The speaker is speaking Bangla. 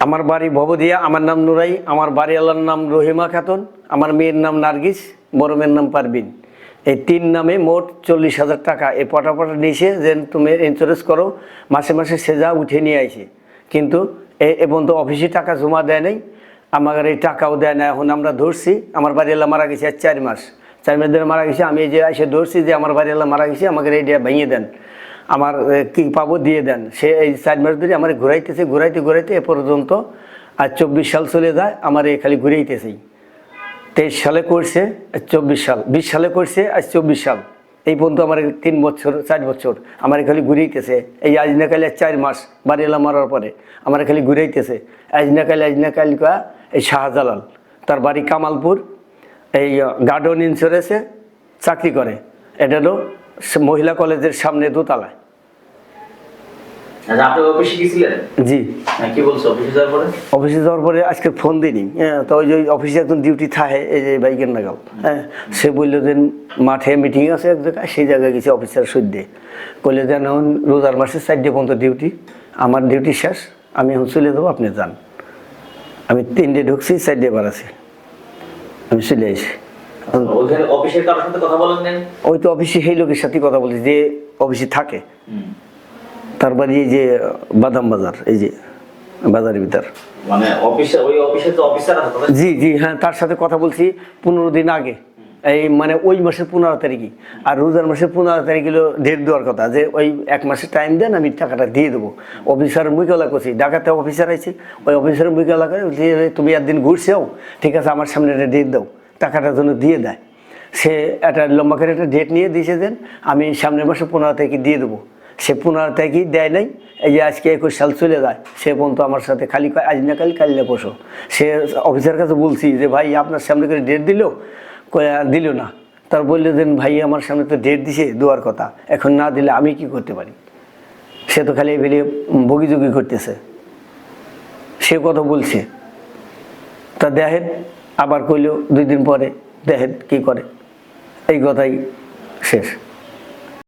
আমার বাড়ি ভবদিয়া, আমার নাম নুরাই, আমার বাড়ি আল্লাহর নাম রহিমা খাতুন, আমার মেয়ের নাম নার্গিস বড় মেয়ের নাম পারবিন এই তিন নামে মোট চল্লিশ হাজার টাকা। এই পটাপটা নিয়েছে যে তুমি ইন্স্যুরেন্স করো, মাসে মাসে সেজা উঠে নিয়ে আইছে। কিন্তু এ- পর্যন্ত অফিসে টাকা জমা দেয় নাই আমার এই টাকাও দেয় না। এখন আমরা ধরছি, আমার বাড়ি এলাকা মারা গেছে আর চার মাস। চার মাস ধরে মারা গেছে, আমি যে এসে ধরছি যে আমার বাড়ি এলাকা মারা গেছে, আমাকে এই ভেঙে দেন। আমার কি পাবো দিয়ে দেন। সে এই চার মাস ধরে আমার ঘুরাইতেছে, ঘুরাইতে ঘুরাইতে এ পর্যন্ত আর চব্বিশ সাল চলে যায়, আমার এই খালি ঘুরাইতেছেই। তেইশ সালে করছে চব্বিশ সাল, বিশ সালে করছে আজ চব্বিশ সাল। এই পর্যন্ত আমার তিন বছর, চার বছর আমার খালি ঘুরাইতেছে। এই আজ না কালে চার মাস বাড়ি এলাম মারার পরে আমার খালি ঘুরাইতেছে। আজ না কালে আজ না কাল এই শাহজালাল। তার বাড়ি কামালপুর, এই, গার্ডন ইন্স্যুরেন্সে চাকরি করে। এটা হলো মহিলা কলেজের সামনে দোতলায়। আচ্ছা জি। হ্যাঁ, অফিসে যাওয়ার পরে? অফিসে যাওয়ার পরে আজকে ফোন দিইনি। হ্যাঁ তো ওই যে অফিসে একজন ডিউটি থাকে এই যে বাইকের নাগাল। হ্যাঁ সে বলল যে মাঠে মিটিং আছে এক জায়গায় সেই জায়গায় গেছে অফিসার সদ্যে বললে যে এখন রোজার মাসে চারটে পর্যন্ত ডিউটি আমার ডিউটি শেষ আমি এখন চলে দেবো আপনি যান। আমি তিনটে ঢুকছি চারটে বার আছি। আমি চলে আসি। ওইখানে অফিসের কারোর সাথে কথা বলেন ওই তো অফিসে সেই লোকের সাথে কথা বলছি যে অফিসে থাকে। তার বাড়ি এই যে বাদাম বাজার এই যে বাজারের ভিতর। মানে অফিসে ওই অফিসে তো অফিসার জি জি হ্যাঁ তার সাথে কথা বলছি পনেরো দিন আগে। এই মানে ওই মাসের পনেরো তারিখই। আর রোজার মাসের পনেরো তারিখ হলো ডেট দেওয়ার কথা যে ওই এক মাসের টাইম দেন আমি টাকাটা দিয়ে দেবো। অফিসার মুখেলা করছি ঢাকাতে অফিসার আছে ওই অফিসার মুখেলা করে তুমি একদিন ঘুরছেও ঠিক আছে আমার সামনে একটা ডেট দাও। টাকাটা যেন দিয়ে দেয়। সে একটা লম্বা করে একটা ডেট নিয়ে দিয়েছে দেন আমি সামনের মাসে পনেরো তারিখে দিয়ে দেবো। সে পনেরো তারিখই দেয় নাই, এই যে আজকে একুশ সাল চলে যায়। সে পর্যন্ত আমার সাথে খালি আজ না কাল কাল না পশো সে অফিসার কাছে বলছি যে, ভাই, আপনার সামনে করে ডেট দিল? দিল না। তার বললে দেন ভাই, আমার সামনে তো ডেট দিছে, দেওয়ার কথা। এখন না দিলে আমি কি করতে পারি? সে তো খালি বেরিয়ে বগিযোগি করতেছে। সে কথা বলছে। তা দেখেন আবার কইলেও দুই দিন পরে দেখেন কি করে। এই কথাই শেষ।